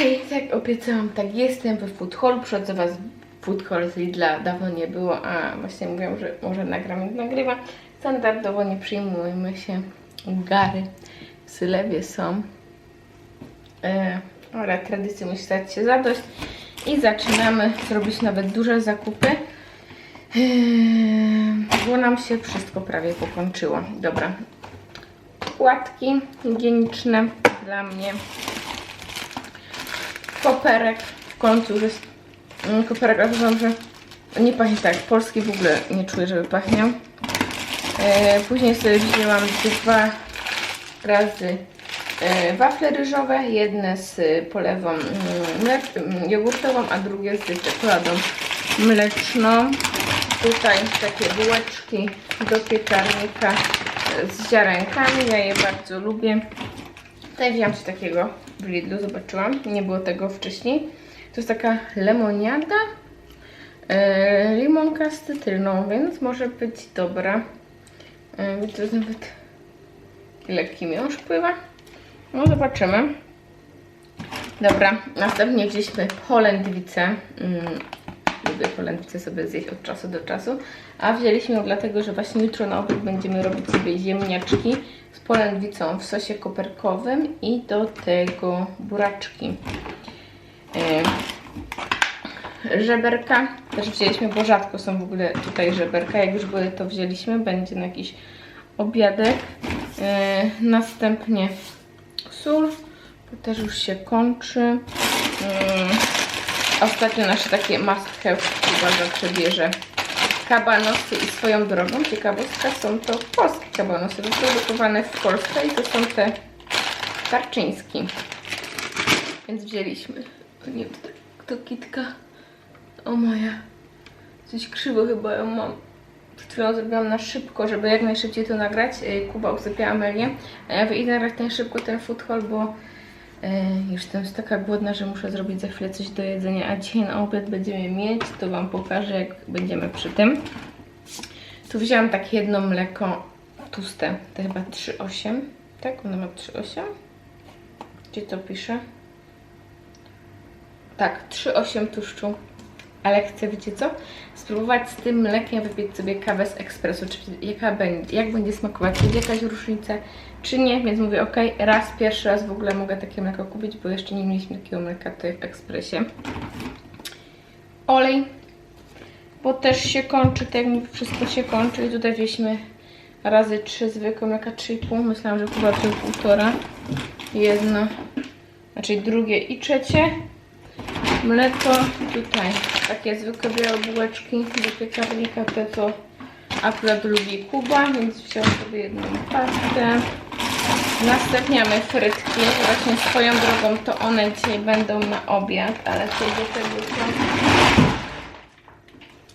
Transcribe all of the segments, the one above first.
Tak jak obiecałam, tak jestem we food hall. Przychodzę was food hall z Lidla dawno nie było, a właśnie mówiłam, że może nagram jak nagrywa. Standardowo nie przyjmujmy się gary. W Sylewie są. E, ale tradycji musi stać się zadość. I zaczynamy zrobić nawet duże zakupy. Eee, Bo nam się wszystko prawie pokończyło. Dobra. Płatki higieniczne dla mnie. Koperek. W końcu już jest mm, koperek, ale uważam, że nie pachnie tak. Polski w ogóle nie czuję, żeby pachniał. Eee, Później sobie wzięłam dwa razy e, wafle ryżowe, jedne z e, polewą mm, mm, jogurtową, a drugie z czekoladą mleczną. Tutaj takie bułeczki do piekarnika e, z ziarenkami, ja je bardzo lubię. Tutaj wziąłam coś takiego w Lidlu, zobaczyłam, nie było tego wcześniej. To jest taka lemoniada, e, limonka z cytryną, więc może być dobra. E, to jest nawet lekki miąższ pływa. No zobaczymy. Dobra, następnie wzięliśmy polędwicę. Lubię polędwicę sobie zjeść od czasu do czasu. A wzięliśmy ją dlatego, że właśnie jutro na obiad będziemy robić sobie ziemniaczki z polędwicą w sosie koperkowym i do tego buraczki. Yy, żeberka też wzięliśmy, bo rzadko są w ogóle tutaj żeberka. Jak już były, to wzięliśmy. Będzie na jakiś obiadek. Yy, następnie sól, to też już się kończy. Ostatnio nasze takie must have chyba zawsze bierze kabanosy i swoją drogą ciekawostka są to polskie kabanosy, wyprodukowane w Polsce i to są te tarczyński. Więc wzięliśmy. O nie, to, to kitka. O moja. Coś krzywo chyba ją mam. Przed chwilą zrobiłam na szybko, żeby jak najszybciej to nagrać. Y, Kuba usypia Amelię. A ja wyjdę nagrać ten szybko ten food haul, bo już jestem taka głodna, że muszę zrobić za chwilę coś do jedzenia. A dzisiaj na obiad będziemy mieć, to Wam pokażę jak będziemy przy tym. Tu wzięłam takie jedno mleko tłuste, to chyba 3,8. Tak? Ono ma 3,8? Gdzie to pisze? Tak, 3,8 tłuszczu. Ale chcę, wiecie co? Spróbować z tym mlekiem wypić sobie kawę z ekspresu. Czy jaka będzie, jak będzie smakować? Jest jakaś różnica, czy nie? Więc mówię, ok, raz, pierwszy raz w ogóle mogę takie mleko kupić, bo jeszcze nie mieliśmy takiego mleka tutaj w ekspresie. Olej, bo też się kończy, tak jak wszystko się kończy. I tutaj wzięliśmy razy 3 zwykłe mleka, 3,5. Myślałam, że chyba to półtora. Jedno, znaczy drugie i trzecie. Mleko, tutaj takie zwykłe białe bułeczki do piekarnika, te co akurat lubi Kuba, więc wziąłem sobie jedną pastę. Następniamy frytki, właśnie swoją drogą to one dzisiaj będą na obiad, ale co do tego to,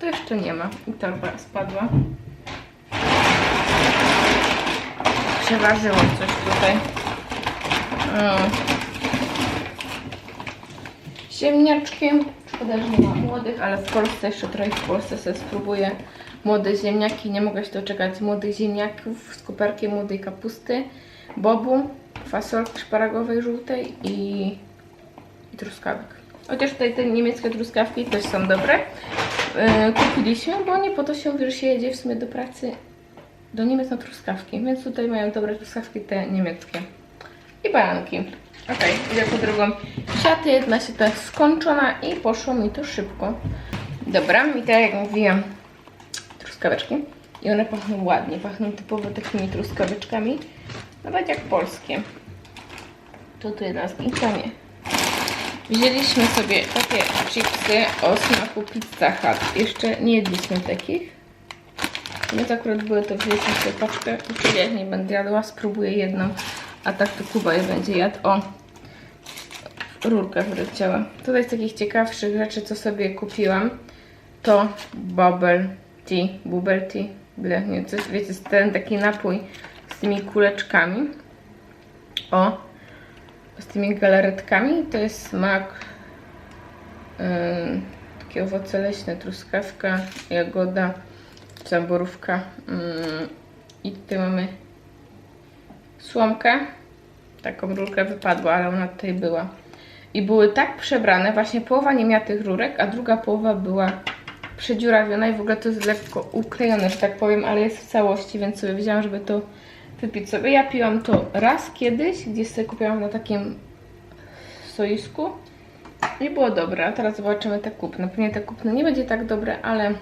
to jeszcze nie ma i torba spadła. Przeważyło coś tutaj. Mm ziemniaczkiem. Szkoda, że nie ma młodych, ale w Polsce jeszcze trochę w Polsce sobie spróbuję młode ziemniaki. Nie mogę się doczekać młodych ziemniaków z koperkiem młodej kapusty, bobu, fasolki szparagowej żółtej i, i truskawek. Chociaż tutaj te niemieckie truskawki też są dobre. Yy, kupiliśmy, bo nie po to się mówi, że się jedzie w sumie do pracy do Niemiec na truskawki, więc tutaj mają dobre truskawki te niemieckie. I baranki. Ok, idę po drugą siatę, jedna się tak skończona i poszło mi to szybko. Dobra, i tak jak mówiłam, truskaweczki. I one pachną ładnie, pachną typowo takimi truskaweczkami, nawet jak polskie. To tu jedna z nich, to nie. Wzięliśmy sobie takie chipsy o smaku Pizza Hut. Jeszcze nie jedliśmy takich. Więc akurat były to wzięliśmy sobie paczkę. Uczuję, jak nie będę jadła, spróbuję jedną. A tak to Kuba je będzie jadł. O, rurka wyleciała. Tutaj z takich ciekawszych rzeczy, co sobie kupiłam, to bubble tea, bubble tea, byle, nie, coś, wiecie, ten taki napój z tymi kuleczkami. O, z tymi galaretkami. To jest smak yy, takie owoce leśne, truskawka, jagoda, zaborówka. Yy, I tutaj mamy słomkę. Taką rurkę wypadła, ale ona tutaj była. i były tak przebrane, właśnie połowa nie miała tych rurek, a druga połowa była przedziurawiona i w ogóle to jest lekko uklejone, że tak powiem, ale jest w całości, więc sobie wzięłam, żeby to wypić sobie. Ja piłam to raz kiedyś, gdzieś sobie kupiłam na takim stoisku i było dobre, a teraz zobaczymy te kupne. Pewnie te kupne nie będzie tak dobre, ale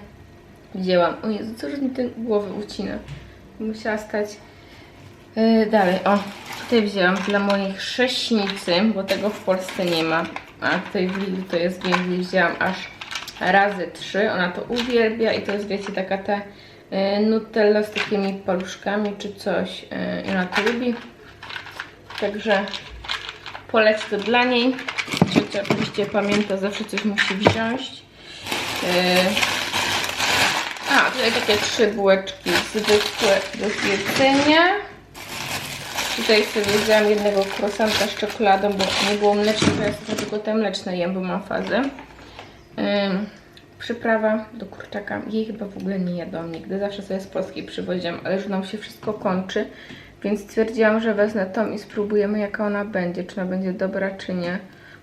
wzięłam. O Jezu, co mi ten głowy ucina? Musiała stać yy, dalej. O, tutaj wzięłam dla moich chrześnicy, bo tego w Polsce nie ma. A tutaj w Lidlu to jest więcej. Wzięłam aż razy trzy. Ona to uwielbia i to jest, wiecie, taka ta yy, Nutella z takimi paluszkami czy coś. Yy, ona to lubi. Także poleci to dla niej. Ciocia oczywiście pamięta, zawsze coś musi wziąć. A, tutaj takie trzy bułeczki zwykłe do zjedzenia. Tutaj sobie wzięłam jednego krosanta z czekoladą, bo nie było mleczne, sobie tylko te mleczne jem, bo mam fazę. Ym, przyprawa do kurczaka. Jej chyba w ogóle nie jadłam nigdy, zawsze sobie z Polski przywoziłam, ale już nam się wszystko kończy. Więc stwierdziłam, że wezmę tą i spróbujemy jaka ona będzie, czy ona będzie dobra, czy nie.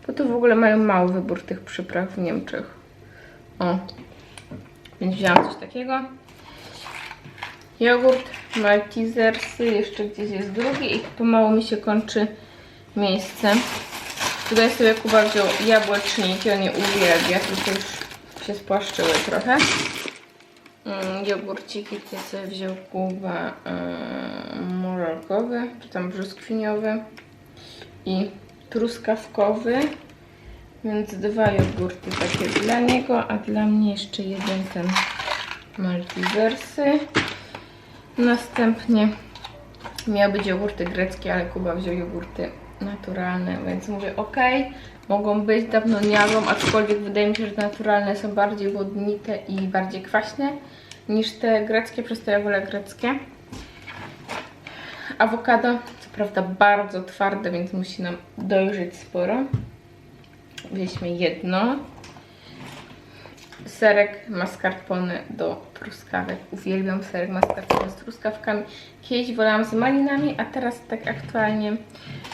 Bo tu w ogóle mają mały wybór tych przypraw w Niemczech. O, więc wzięłam coś takiego. Jogurt, Maltesersy, jeszcze gdzieś jest drugi i pomału mi się kończy miejsce. Tutaj sobie Kuba wziął jabłeczniki, on je uwielbia, tylko już się spłaszczyły trochę. Mm, jogurciki tutaj sobie wziął Kuba yy, czy tam brzoskwiniowy i truskawkowy. Więc dwa jogurty takie dla niego, a dla mnie jeszcze jeden ten Maltesersy. Następnie miały być jogurty greckie, ale Kuba wziął jogurty naturalne, więc mówię ok, mogą być, dawno nie jadłam, aczkolwiek wydaje mi się, że naturalne są bardziej wodnite i bardziej kwaśne niż te greckie, przez to ja wolę greckie. Awokado, co prawda bardzo twarde, więc musi nam dojrzeć sporo. Wzięliśmy jedno. Serek mascarpone do truskawek. Uwielbiam serek mascarpone z truskawkami. Kiedyś wolałam z malinami, a teraz tak aktualnie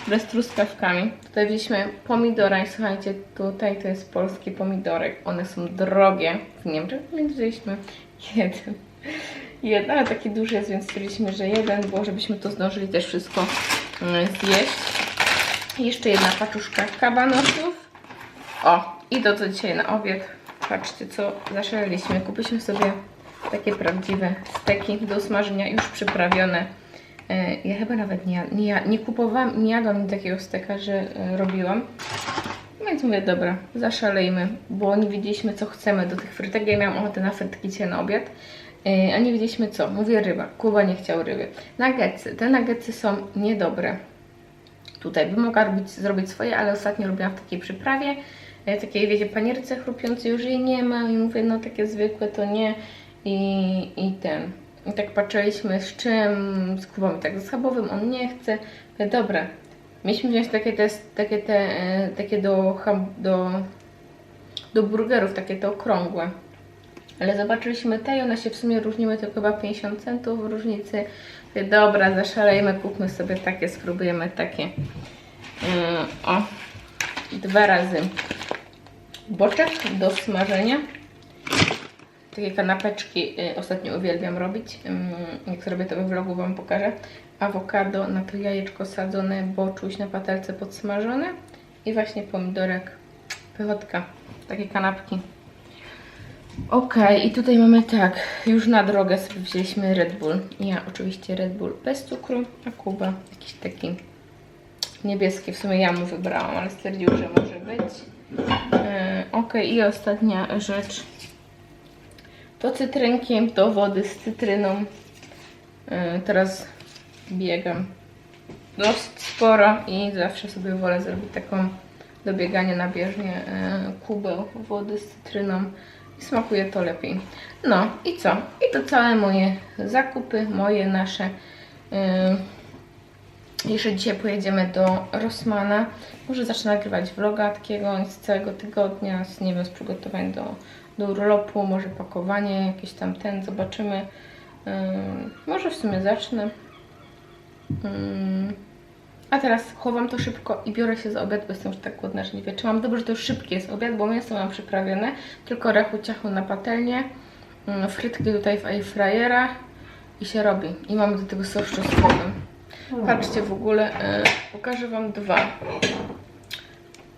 bez truskawkami. Tutaj wzięliśmy pomidora i słuchajcie, tutaj to jest polski pomidorek. One są drogie w Niemczech, więc wzięliśmy jeden. Jeden, ale taki duży jest, więc stwierdziliśmy, że jeden, bo żebyśmy to zdążyli też wszystko mm, zjeść. Jeszcze jedna paczuszka kabanosów. O, i to co dzisiaj na obiad. Patrzcie, co zaszaleliśmy. Kupiliśmy sobie takie prawdziwe steki do smażenia, już przyprawione. E, Ja chyba nawet nie, nie, nie kupowałam, nie jadłam takiego steka, że e, robiłam. Więc mówię, dobra, zaszalejmy, bo nie wiedzieliśmy, co chcemy do tych frytek. Ja miałam ochotę na frytki dzisiaj na obiad, e, a nie wiedzieliśmy co. Mówię ryba, Kuba nie chciał ryby. Nuggetsy, te nuggetsy są niedobre. Tutaj bym mogła robić, zrobić swoje, ale ostatnio robiłam w takiej przyprawie, takiej, wiecie, panierce chrupiącej, już jej nie ma i mówię, no takie zwykłe to nie i, i ten. I tak patrzyliśmy z czym, z Kubą tak z schabowym, on nie chce. Mówię, dobra, mieliśmy wziąć takie te, takie te, e, takie do, do, do burgerów, takie te okrągłe. Ale zobaczyliśmy te i one się w sumie różniły tylko chyba 50 centów różnicy. Mówię, Dobra, zaszalejmy, kupmy sobie takie, spróbujemy takie. Yy, o, dwa razy boczek do smażenia. Takie kanapeczki y, ostatnio uwielbiam robić. Ym, jak zrobię to we vlogu Wam pokażę. Awokado, na to jajeczko sadzone, boczuś na patelce podsmażone i właśnie pomidorek, pychotka. Takie kanapki. Ok, i tutaj mamy tak, już na drogę sobie wzięliśmy Red Bull. Ja oczywiście Red Bull bez cukru, a Kuba jakiś taki niebieski. W sumie ja mu wybrałam, ale stwierdził, że może być. Ok, i ostatnia rzecz. To cytrynki do wody z cytryną. E, teraz biegam dosyć sporo i zawsze sobie wolę zrobić taką do biegania na bieżnię e, kubeł wody z cytryną i smakuje to lepiej. No i co? I to całe moje zakupy, moje, nasze. E, jeszcze dzisiaj pojedziemy do Rossmana. Może zacznę nagrywać vloga takiego z całego tygodnia, z, nie wiem, z przygotowań do, do urlopu, może pakowanie, jakieś tam ten, zobaczymy. Ym, może w sumie zacznę. Ym, A teraz chowam to szybko i biorę się za obiad, bo jestem już tak głodna, że nie wytrzymam. Dobrze, że to już szybki jest obiad, bo mięso mam przyprawione. Tylko rachu ciachu na patelnię, frytki tutaj w airfryera i się robi. I mamy do tego sos czosnkowy. Patrzcie w ogóle, y, pokażę Wam dwa.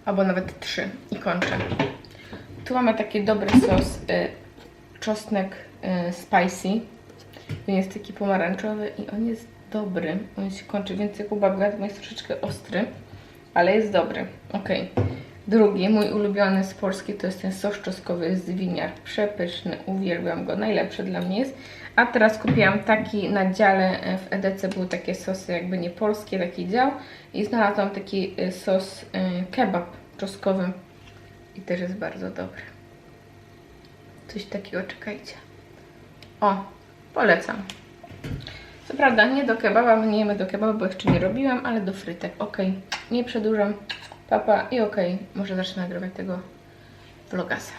Albo nawet trzy i kończę. Tu mamy taki dobry sos y, czosnek y, spicy. On jest taki pomarańczowy i on jest dobry. On się kończy więcej jak u babka, jest troszeczkę ostry, ale jest dobry. Ok. Drugi, mój ulubiony z Polski, to jest ten sos czosnkowy z winiar. Przepyszny, uwielbiam go, najlepszy dla mnie jest. A teraz kupiłam taki na dziale e, w EDC, były takie sosy jakby nie polskie, taki dział. I znalazłam taki e, sos e, kebab czosnkowy i też jest bardzo dobry. Coś takiego, czekajcie. O, polecam. Co prawda nie do kebaba, my nie jemy do kebaba, bo jeszcze nie robiłam, ale do frytek. Ok, nie przedłużam. Papa i ok, może zacznę nagrywać tego vlogasa.